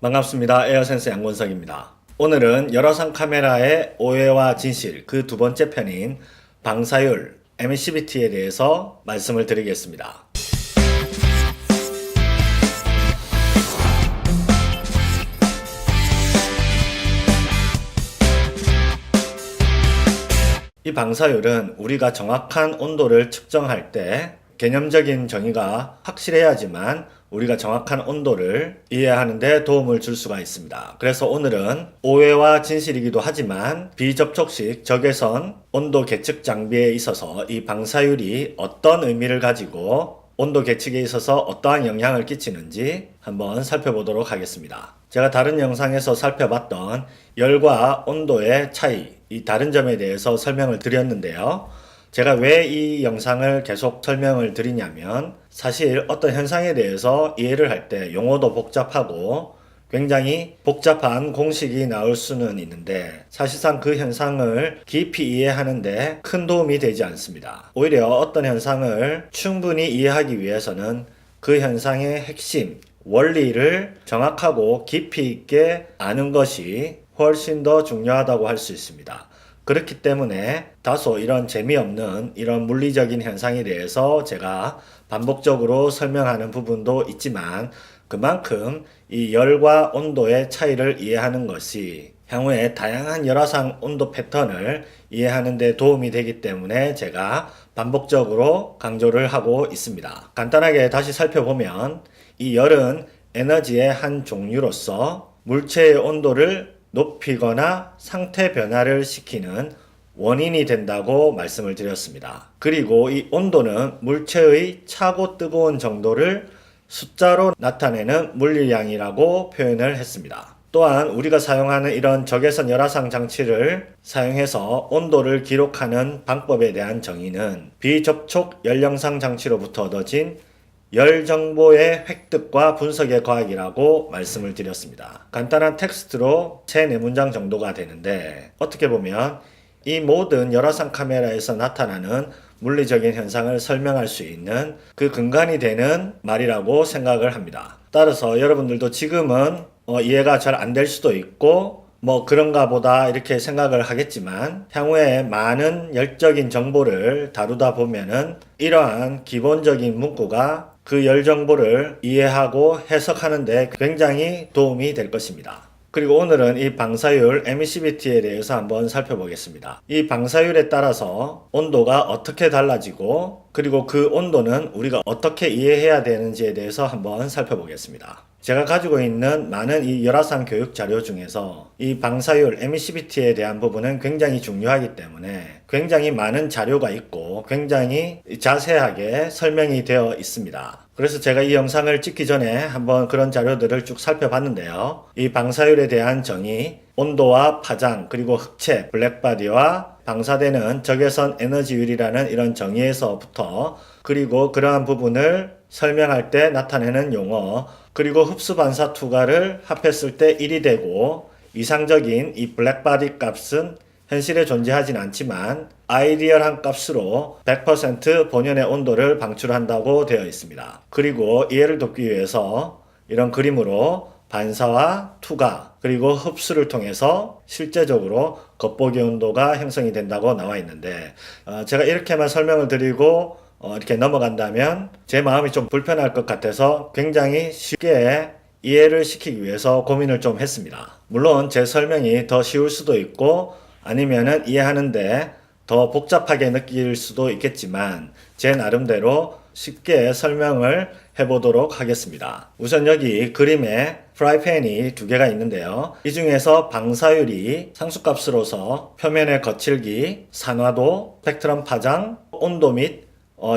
반갑습니다. 에어센스 양권석입니다. 오늘은 열화상 카메라의 오해와 진실 그 두 번째 편인 방사율 MCBT에 대해서 말씀을 드리겠습니다. 이 방사율은 우리가 정확한 온도를 측정할 때 개념적인 정의가 확실해야지만 우리가 정확한 온도를 이해하는데 도움을 줄 수가 있습니다. 그래서 오늘은 오해와 진실이기도 하지만 비접촉식 적외선 온도 계측 장비에 있어서 이 방사율이 어떤 의미를 가지고 온도 계측에 있어서 어떠한 영향을 끼치는지 한번 살펴보도록 하겠습니다. 제가 다른 영상에서 살펴봤던 열과 온도의 차이, 이 다른 점에 대해서 설명을 드렸는데요. 제가 왜 이 영상을 계속 설명을 드리냐면 사실 어떤 현상에 대해서 이해를 할 때 용어도 복잡하고 굉장히 복잡한 공식이 나올 수는 있는데 사실상 그 현상을 깊이 이해하는데 큰 도움이 되지 않습니다. 오히려 어떤 현상을 충분히 이해하기 위해서는 그 현상의 핵심, 원리를 정확하고 깊이 있게 아는 것이 훨씬 더 중요하다고 할 수 있습니다. 그렇기 때문에 다소 이런 재미없는 이런 물리적인 현상에 대해서 제가 반복적으로 설명하는 부분도 있지만 그만큼 이 열과 온도의 차이를 이해하는 것이 향후에 다양한 열화상 온도 패턴을 이해하는 데 도움이 되기 때문에 제가 반복적으로 강조를 하고 있습니다. 간단하게 다시 살펴보면 이 열은 에너지의 한 종류로서 물체의 온도를 높이거나 상태 변화를 시키는 원인이 된다고 말씀을 드렸습니다. 그리고 이 온도는 물체의 차고 뜨거운 정도를 숫자로 나타내는 물리량이라고 표현을 했습니다. 또한 우리가 사용하는 이런 적외선 열화상 장치를 사용해서 온도를 기록하는 방법에 대한 정의는 비접촉 열영상 장치로부터 얻어진 열 정보의 획득과 분석의 과학이라고 말씀을 드렸습니다. 간단한 텍스트로 세 네 문장 정도가 되는데 어떻게 보면 이 모든 열화상 카메라에서 나타나는 물리적인 현상을 설명할 수 있는 그 근간이 되는 말이라고 생각을 합니다. 따라서 여러분들도 지금은 어, 이해가 잘 안 될 수도 있고 뭐 그런가 보다 이렇게 생각을 하겠지만 향후에 많은 열적인 정보를 다루다 보면은 이러한 기본적인 문구가 그 열 정보를 이해하고 해석하는데 굉장히 도움이 될 것입니다. 그리고 오늘은 이 방사율 emissivity에 대해서 한번 살펴보겠습니다. 이 방사율에 따라서 온도가 어떻게 달라지고 그리고 그 온도는 우리가 어떻게 이해해야 되는지에 대해서 한번 살펴보겠습니다. 제가 가지고 있는 많은 이 열화상 교육 자료 중에서 이 방사율 emissivity에 대한 부분은 굉장히 중요하기 때문에 굉장히 많은 자료가 있고 굉장히 자세하게 설명이 되어 있습니다. 그래서 제가 이 영상을 찍기 전에 한번 그런 자료들을 쭉 살펴봤는데요. 이 방사율에 대한 정의, 온도와 파장, 그리고 흑체, 블랙바디와 방사되는 적외선 에너지율이라는 이런 정의에서부터 그리고 그러한 부분을 설명할 때 나타내는 용어, 그리고 흡수 반사 투과를 합했을 때 1이 되고 이상적인 이 블랙바디 값은 현실에 존재하진 않지만 아이디얼한 값으로 100% 본연의 온도를 방출한다고 되어 있습니다. 그리고 이해를 돕기 위해서 이런 그림으로 반사와 투과 그리고 흡수를 통해서 실제적으로 겉보기 온도가 형성이 된다고 나와 있는데 어, 제가 이렇게만 설명을 드리고 어, 이렇게 넘어간다면 제 마음이 좀 불편할 것 같아서 굉장히 쉽게 이해를 시키기 위해서 고민을 좀 했습니다. 물론 제 설명이 더 쉬울 수도 있고 아니면은 이해하는데 더 복잡하게 느낄 수도 있겠지만 제 나름대로 쉽게 설명을 해보도록 하겠습니다. 우선 여기 그림에 프라이팬이 두 개가 있는데요. 이 중에서 방사율이 상수값으로서 표면의 거칠기, 산화도, 스펙트럼 파장, 온도 및 어,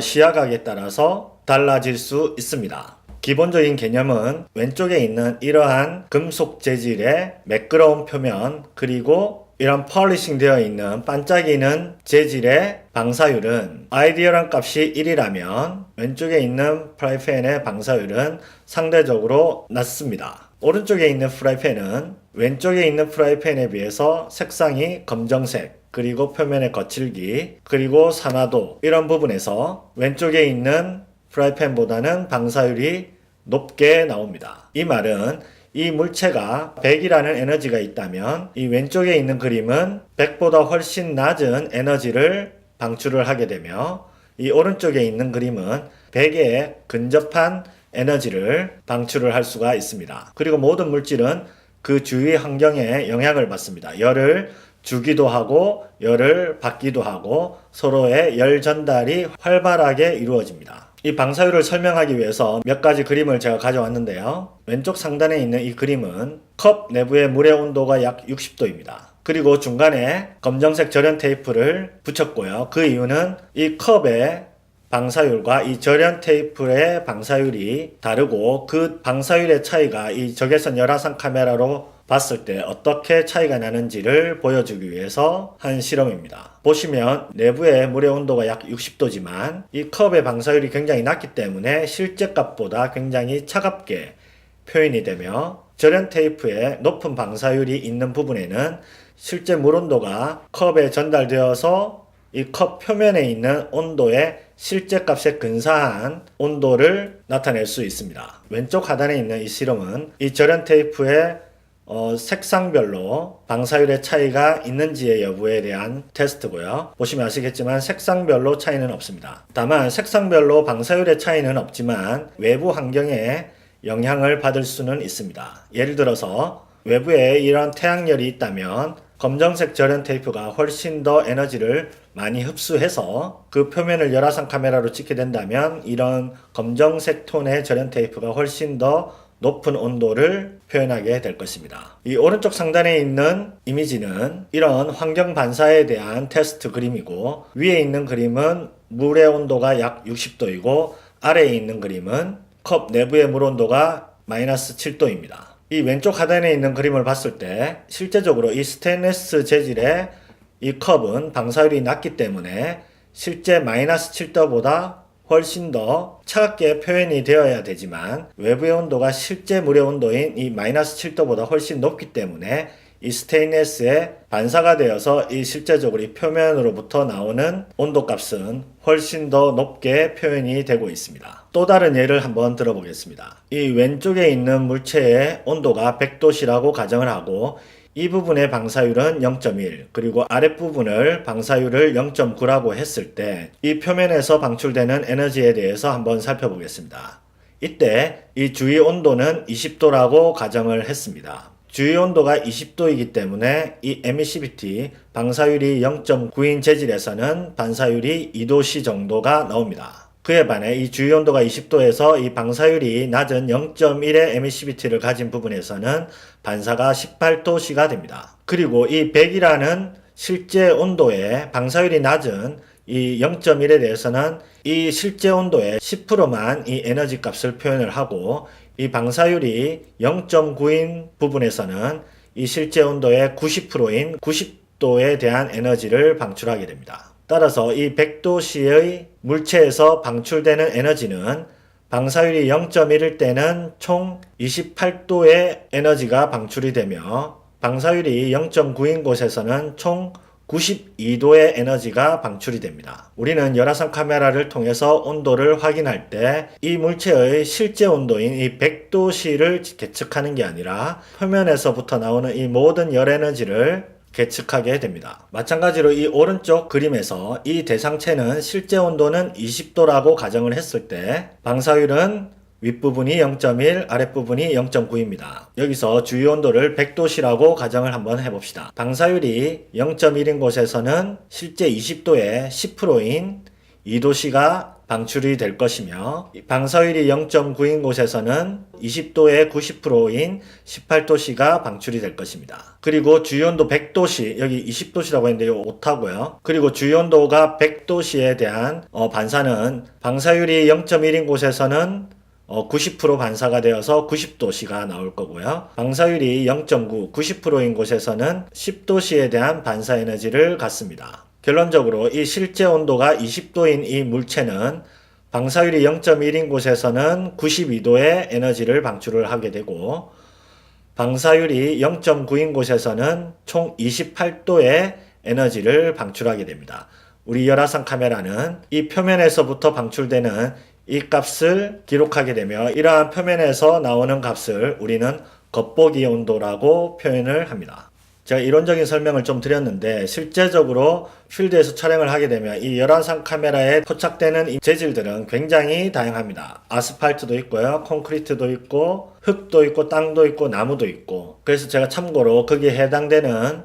시야각에 따라서 달라질 수 있습니다. 기본적인 개념은 왼쪽에 있는 이러한 금속 재질의 매끄러운 표면 그리고 이런 펄리싱 되어 있는 반짝이는 재질의 방사율은 아이디얼한 값이 1이라면 왼쪽에 있는 프라이팬의 방사율은 상대적으로 낮습니다. 오른쪽에 있는 프라이팬은 왼쪽에 있는 프라이팬에 비해서 색상이 검정색 그리고 표면의 거칠기 그리고 산화도 이런 부분에서 왼쪽에 있는 프라이팬보다는 방사율이 높게 나옵니다. 이 말은 이 물체가 100이라는 에너지가 있다면 이 왼쪽에 있는 그림은 100보다 훨씬 낮은 에너지를 방출을 하게 되며 이 오른쪽에 있는 그림은 100에 근접한 에너지를 방출을 할 수가 있습니다. 그리고 모든 물질은 그 주위 환경에 영향을 받습니다. 열을 주기도 하고 열을 받기도 하고 서로의 열 전달이 활발하게 이루어집니다. 이 방사율을 설명하기 위해서 몇 가지 그림을 제가 가져왔는데요. 왼쪽 상단에 있는 이 그림은 컵 내부의 물의 온도가 약 60도입니다. 그리고 중간에 검정색 절연 테이프를 붙였고요. 그 이유는 이 컵에 방사율과 이 절연 테이프의 방사율이 다르고 그 방사율의 차이가 이 적외선 열화상 카메라로 봤을 때 어떻게 차이가 나는지를 보여주기 위해서 한 실험입니다. 보시면 내부의 물의 온도가 약 60도지만 이 컵의 방사율이 굉장히 낮기 때문에 실제 값보다 굉장히 차갑게 표현이 되며 절연 테이프에 높은 방사율이 있는 부분에는 실제 물 온도가 컵에 전달되어서 이 컵 표면에 있는 온도의 실제 값에 근사한 온도를 나타낼 수 있습니다. 왼쪽 하단에 있는 이 실험은 이 절연 테이프의 어, 색상별로 방사율의 차이가 있는지의 여부에 대한 테스트고요. 보시면 아시겠지만 색상별로 차이는 없습니다. 다만 색상별로 방사율의 차이는 없지만 외부 환경에 영향을 받을 수는 있습니다. 예를 들어서 외부에 이런 태양열이 있다면 검정색 절연 테이프가 훨씬 더 에너지를 많이 흡수해서 그 표면을 열화상 카메라로 찍게 된다면 이런 검정색 톤의 절연 테이프가 훨씬 더 높은 온도를 표현하게 될 것입니다. 이 오른쪽 상단에 있는 이미지는 이런 환경 반사에 대한 테스트 그림이고 위에 있는 그림은 물의 온도가 약 60도이고 아래에 있는 그림은 컵 내부의 물 온도가 마이너스 7도입니다. 이 왼쪽 하단에 있는 그림을 봤을 때 실제적으로 이 스테인레스 재질의 이 컵은 방사율이 낮기 때문에 실제 마이너스 7도보다 훨씬 더 차갑게 표현이 되어야 되지만 외부의 온도가 실제 물의 온도인 이 마이너스 7도보다 훨씬 높기 때문에 이 스테인레스에 반사가 되어서 이 실제적으로 이 표면으로부터 나오는 온도 값은 훨씬 더 높게 표현이 되고 있습니다. 또 다른 예를 한번 들어보겠습니다. 이 왼쪽에 있는 물체의 온도가 100도씨라고 가정을 하고 이 부분의 방사율은 0.1 그리고 아랫부분을 방사율을 0.9라고 했을 때 이 표면에서 방출되는 에너지에 대해서 한번 살펴보겠습니다. 이때 이 주위 온도는 20도라고 가정을 했습니다. 주위 온도가 20도이기 때문에 이 에미시비티 방사율이 0.9인 재질에서는 반사율이 2도씨 정도가 나옵니다. 그에 반해 이 주위 온도가 20도에서 이 방사율이 낮은 0.1의 에미시비티를 가진 부분에서는 반사가 18도씨가 됩니다. 그리고 이 100이라는 실제 온도의 방사율이 낮은 이 0.1에 대해서는 이 실제 온도의 10%만 이 에너지 값을 표현을 하고 이 방사율이 0.9인 부분에서는 이 실제 온도의 90%인 90도에 대한 에너지를 방출하게 됩니다. 따라서 이 100도씨의 물체에서 방출되는 에너지는 방사율이 0.1일 때는 총 28도의 에너지가 방출이 되며 방사율이 0.9인 곳에서는 총 92도의 에너지가 방출이 됩니다. 우리는 열화상 카메라를 통해서 온도를 확인할 때 이 물체의 실제 온도인 이 100도씨를 계측하는 게 아니라 표면에서부터 나오는 이 모든 열 에너지를 계측하게 됩니다. 마찬가지로 이 오른쪽 그림에서 이 대상체는 실제 온도는 20도라고 가정을 했을 때 방사율은 윗부분이 0.1, 아랫부분이 0.9입니다. 여기서 주위 온도를 100도씨라고 가정을 한번 해봅시다. 방사율이 0.1인 곳에서는 실제 20도의 10%인 2도씨가 방출이 될 것이며 방사율이 0.9인 곳에서는 20도의 90%인 18도씨가 방출이 될 것입니다. 그리고 주유온도 100도씨 여기 20도씨라고 했는데 이거 오타고요. 그리고 주유온도가 100도씨에 대한 어, 반사는 방사율이 0.1인 곳에서는 어, 90% 반사가 되어서 90도씨가 나올 거고요. 방사율이 0.9, 90%인 곳에서는 10도씨에 대한 반사 에너지를 갖습니다. 결론적으로 이 실제 온도가 20도인 이 물체는 방사율이 0.1인 곳에서는 92도의 에너지를 방출을 하게 되고 방사율이 0.9인 곳에서는 총 28도의 에너지를 방출하게 됩니다. 우리 열화상 카메라는 이 표면에서부터 방출되는 이 값을 기록하게 되며 이러한 표면에서 나오는 값을 우리는 겉보기 온도라고 표현을 합니다. 제가 이론적인 설명을 좀 드렸는데 실제적으로 필드에서 촬영을 하게 되면 이 열화상 카메라에 포착되는 이 재질들은 굉장히 다양합니다. 아스팔트도 있고요. 콘크리트도 있고 흙도 있고 땅도 있고 나무도 있고 그래서 제가 참고로 거기에 해당되는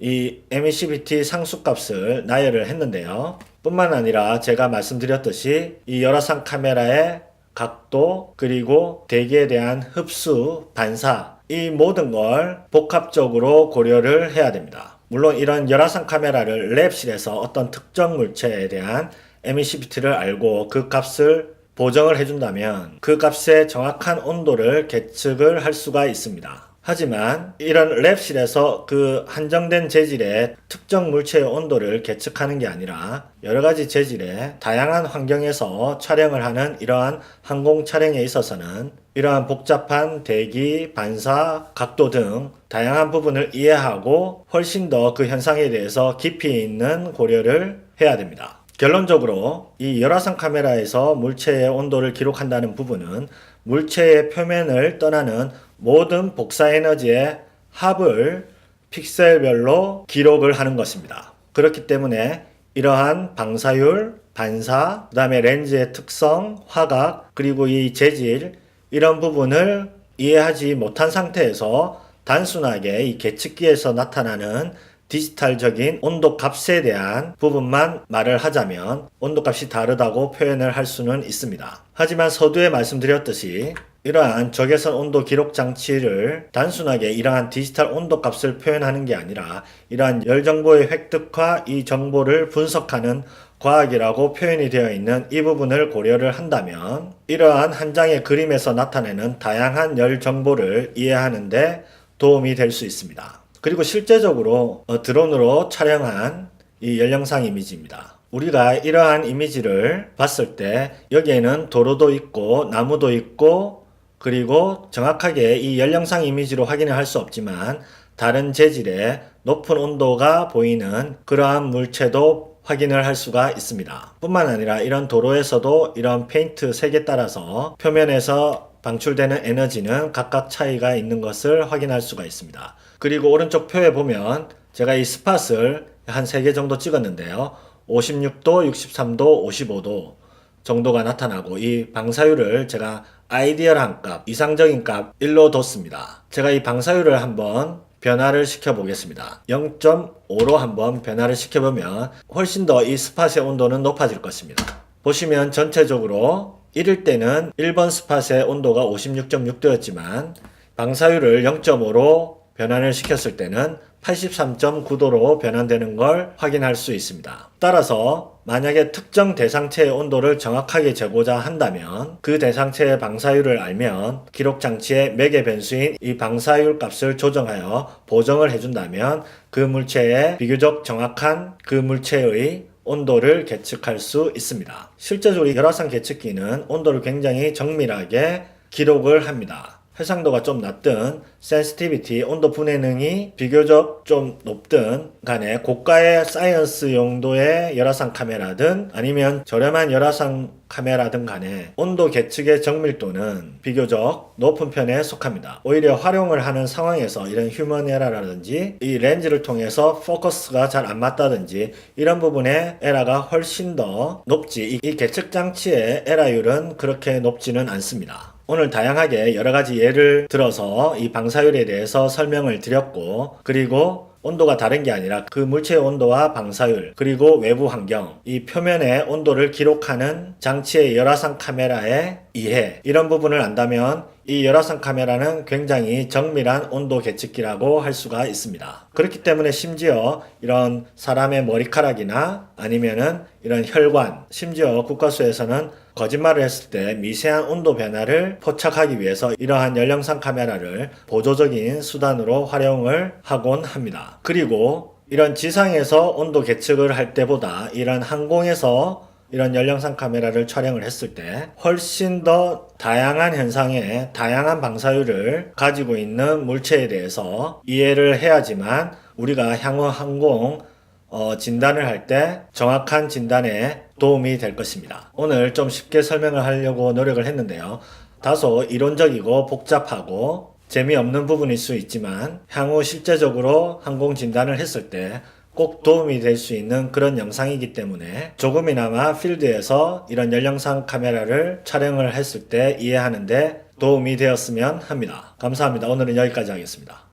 이 emissivity 상수값을 나열을 했는데요. 뿐만 아니라 제가 말씀드렸듯이 이 열화상 카메라의 각도 그리고 대기에 대한 흡수, 반사 이 모든 걸 복합적으로 고려를 해야 됩니다. 물론 이런 열화상 카메라를 랩실에서 어떤 특정 물체에 대한 emissiv이티를 알고 그 값을 보정을 해준다면 그 값의 정확한 온도를 계측을 할 수가 있습니다. 하지만 이런 랩실에서 그 한정된 재질의 특정 물체의 온도를 계측하는 게 아니라 여러 가지 재질의 다양한 환경에서 촬영을 하는 이러한 항공 촬영에 있어서는 이러한 복잡한 대기, 반사, 각도 등 다양한 부분을 이해하고 훨씬 더 그 현상에 대해서 깊이 있는 고려를 해야 됩니다. 결론적으로 이 열화상 카메라에서 물체의 온도를 기록한다는 부분은 물체의 표면을 떠나는 모든 복사 에너지의 합을 픽셀별로 기록을 하는 것입니다. 그렇기 때문에 이러한 방사율, 반사, 그 다음에 렌즈의 특성, 화각, 그리고 이 재질, 이런 부분을 이해하지 못한 상태에서 단순하게 이 계측기에서 나타나는 디지털적인 온도 값에 대한 부분만 말을 하자면 온도 값이 다르다고 표현을 할 수는 있습니다. 하지만 서두에 말씀드렸듯이 이러한 적외선 온도 기록 장치를 단순하게 이러한 디지털 온도 값을 표현하는 게 아니라 이러한 열 정보의 획득과 이 정보를 분석하는 과학이라고 표현이 되어 있는 이 부분을 고려를 한다면 이러한 한 장의 그림에서 나타내는 다양한 열 정보를 이해하는데 도움이 될 수 있습니다. 그리고 실제적으로 어, 드론으로 촬영한 이 열영상 이미지입니다. 우리가 이러한 이미지를 봤을 때 여기에는 도로도 있고 나무도 있고 그리고 정확하게 이 열영상 이미지로 확인을 할 수 없지만 다른 재질의 높은 온도가 보이는 그러한 물체도 확인을 할 수가 있습니다. 뿐만 아니라 이런 도로에서도 이런 페인트 색에 따라서 표면에서 방출되는 에너지는 각각 차이가 있는 것을 확인할 수가 있습니다. 그리고 오른쪽 표에 보면 제가 이 스팟을 한 3개 정도 찍었는데요. 56도, 63도, 55도 정도가 나타나고 이 방사율을 제가 아이디얼한 값, 이상적인 값 1로 뒀습니다. 제가 이 방사율을 한번 변화를 시켜 보겠습니다. 0.5로 한번 변화를 시켜보면 훨씬 더 이 스팟의 온도는 높아질 것입니다. 보시면 전체적으로 이럴 때는 1번 스팟의 온도가 56.6도였지만 방사율을 0.5로 변환을 시켰을 때는 83.9도로 변환되는 걸 확인할 수 있습니다. 따라서 만약에 특정 대상체의 온도를 정확하게 재고자 한다면 그 대상체의 방사율을 알면 기록 장치의 매개 변수인 이 방사율 값을 조정하여 보정을 해준다면 그 물체의 비교적 정확한 그 물체의 온도를 계측할 수 있습니다. 실제적으로 열화상 계측기는 온도를 굉장히 정밀하게 기록을 합니다. 해상도가 좀 낮든 센시티비티 온도 분해능이 비교적 좀 높든 간에 고가의 사이언스 용도의 열화상 카메라든 아니면 저렴한 열화상 카메라든 간에 온도 계측의 정밀도는 비교적 높은 편에 속합니다. 오히려 활용을 하는 상황에서 이런 휴먼 에러라든지 이 렌즈를 통해서 포커스가 잘 안 맞다든지 이런 부분에 에러가 훨씬 더 높지 이, 이 계측 장치의 에러율은 그렇게 높지는 않습니다. 오늘 다양하게 여러 가지 예를 들어서 이 방사율에 대해서 설명을 드렸고 그리고 온도가 다른 게 아니라 그 물체의 온도와 방사율 그리고 외부 환경 이 표면의 온도를 기록하는 장치의 열화상 카메라의 이해 이런 부분을 안다면 이 열화상 카메라는 굉장히 정밀한 온도 계측기라고 할 수가 있습니다. 그렇기 때문에 심지어 이런 사람의 머리카락이나 아니면은 이런 혈관 심지어 국가수에서는 거짓말을 했을 때 미세한 온도 변화를 포착하기 위해서 이러한 열영상 카메라를 보조적인 수단으로 활용을 하곤 합니다. 그리고 이런 지상에서 온도 계측을 할 때보다 이런 항공에서 이런 열영상 카메라를 촬영을 했을 때 훨씬 더 다양한 현상의 다양한 방사율을 가지고 있는 물체에 대해서 이해를 해야지만 우리가 향후 항공 어, 진단을 할 때 정확한 진단에 도움이 될 것입니다. 오늘 좀 쉽게 설명을 하려고 노력을 했는데요. 다소 이론적이고 복잡하고 재미없는 부분일 수 있지만 향후 실제적으로 항공 진단을 했을 때 꼭 도움이 될 수 있는 그런 영상이기 때문에 조금이나마 필드에서 이런 열영상 카메라를 촬영을 했을 때 이해하는데 도움이 되었으면 합니다. 감사합니다. 오늘은 여기까지 하겠습니다.